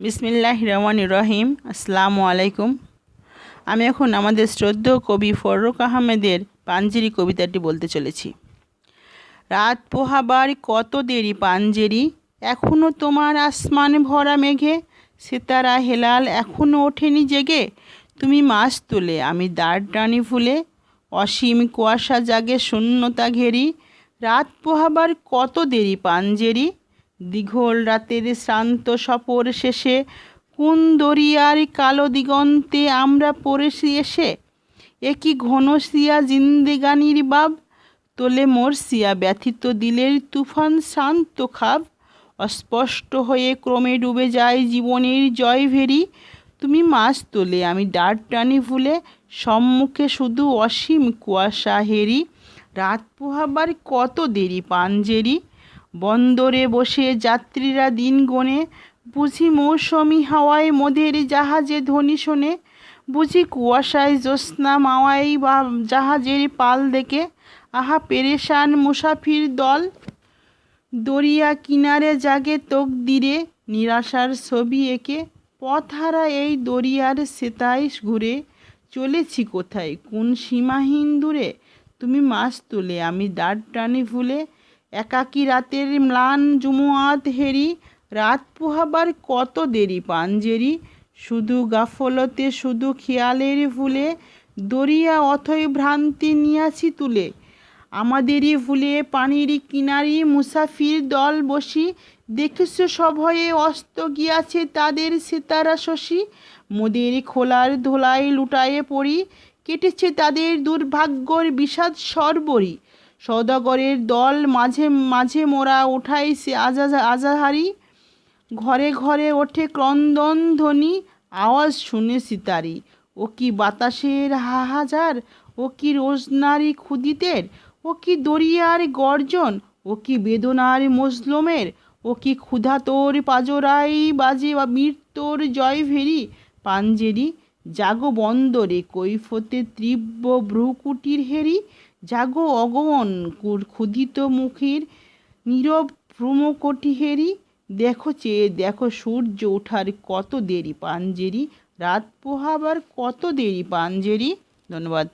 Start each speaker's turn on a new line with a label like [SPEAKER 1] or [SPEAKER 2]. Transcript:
[SPEAKER 1] বিসমিল্লাহ রহমান রহিম। আসসালামু আলাইকুম। আমি এখন আমাদের শ্রদ্ধেয় কবি ফররুক আহমেদের পাঞ্জেরি কবিতাটি বলতে চলেছি। রাত পোহাবার কত দেরি পাঞ্জেরি এখনও তোমার আসমান ভরা মেঘে, সেতারা হেলাল এখনও ওঠেনি জেগে। তুমি মাছ তুলে, আমি দাঁড় টানি ফুলে, অসীম কুয়াশা জাগে শূন্যতা ঘেরি। রাত পোহাবার কত দেরি পাঞ্জেরি দীঘল রাতের শ্রান্ত সফর শেষে কোন দরিয়ার কালো দিগন্তে আমরা পড়েছি এসে? এ কি ঘন সিয়া জিন্দেগানির বাব? তোলে মোর ব্যথিত দিলের তুফান শান্ত খাব। অস্পষ্ট হয়ে ক্রমে ডুবে যায় জীবনের জয় ভেরি তুমি মাছ তোলে, আমি ডাট টানি ভুলে সম্মুখে শুধু অসীম কুয়াশা হেরি। রাত পোহাবার কত দেরি পাঞ্জেরি বন্দরে বসে যাত্রীরা দিন গোনে, বুঝি মৌসুমি হাওয়ায় মোদের জাহাজে ধ্বনি শোনে, বুঝি কুয়াশায় জ্যোৎস্না মাওয়াই বা জাহাজের পাল দেখে, আহা পেরেশান মুসাফির দল। দরিয়া কিনারে জাগে তকদিরে, নিরাশার ছবি এঁকে পথহারা এই দরিয়ার সেতায় ঘুরে, চলেছি কোথায়? কোন সীমাহীন দূরে? তুমি মাছ তুলে, আমি দাঁড় টানি ভুলে একাকী রাতের ম্লান জুমুয়াত হেরি, রাত পোহাবার কত দেরি পাঞ্জেরি শুধু গাফলতে, শুধু খেয়ালের ভুলে, দরিয়া অথই ভ্রান্তি নিয়াছি তুলে। আমাদেরই ভুলে পানির কিনারি মুসাফির দল বসি দেখিস সভয়ে অস্ত গিয়াছে তাদের সিতারা শশী। মোদের খোলার ধোলায় লুটায়ে পড়ি, কেটেছে তাদের দুর্ভাগ্যর বিষাদ সর্বরী। সৌদাগরের দল মাঝে মাঝে মোরা ওঠাই সে আজা আজাহারি। ঘরে ঘরে ওঠে ক্রন্দন ধ্বনি আওয়াজ শুনে সিতারি। ও কি বাতাসের হাহাজার? ও কি রোজনারি ক্ষুদিতের? ও কি দরিয়ার গর্জন? ও কি বেদনার মজলুমের? ও কি ক্ষুধা তোর পাজরাই বাজে বা মৃত্যুর জয় ভেরি পাঞ্জেরি জাগো বন্দরে কৈফতে তীব্র ভ্রুকুটির হেরি, জাগো অগমন ক্ষুধিত মুখের নীরব ভ্রুমকটি হেরি, দেখো চেয়ে দেখো সূর্য ওঠার কত দেরি পাঞ্জেরি, রাত পোহাবার কত দেরি পাঞ্জেরি। ধন্যবাদ।